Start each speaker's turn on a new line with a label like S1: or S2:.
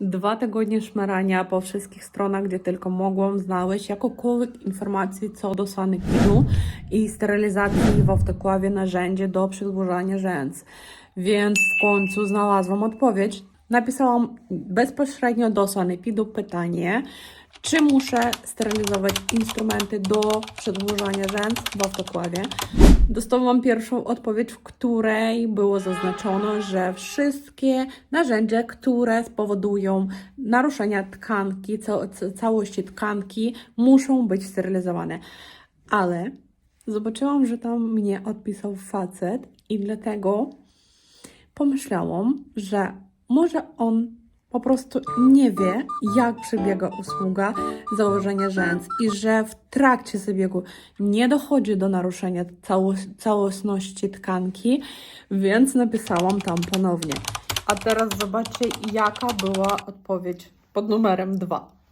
S1: Dwa tygodnie szmerania po wszystkich stronach, gdzie tylko mogłam znaleźć jakąkolwiek informację co do sanepidu i sterylizacji w autoklawie narzędzie do przedłużania rzęs. Więc w końcu znalazłam odpowiedź. Napisałam bezpośrednio do sanepidu pytanie, czy muszę sterylizować instrumenty do przedłużania rzęs w autoklawie. Dostałam pierwszą odpowiedź, w której było zaznaczone, że wszystkie narzędzia, które spowodują naruszenia tkanki, ca- ca- całości tkanki, muszą być sterylizowane. Ale zobaczyłam, że tam mnie odpisał facet i dlatego pomyślałam, że może on po prostu nie wie, jak przebiega usługa założenia rzęs i że w trakcie zabiegu nie dochodzi do naruszenia cało, całosności tkanki, więc napisałam tam ponownie. A teraz zobaczcie, jaka była odpowiedź pod numerem 2.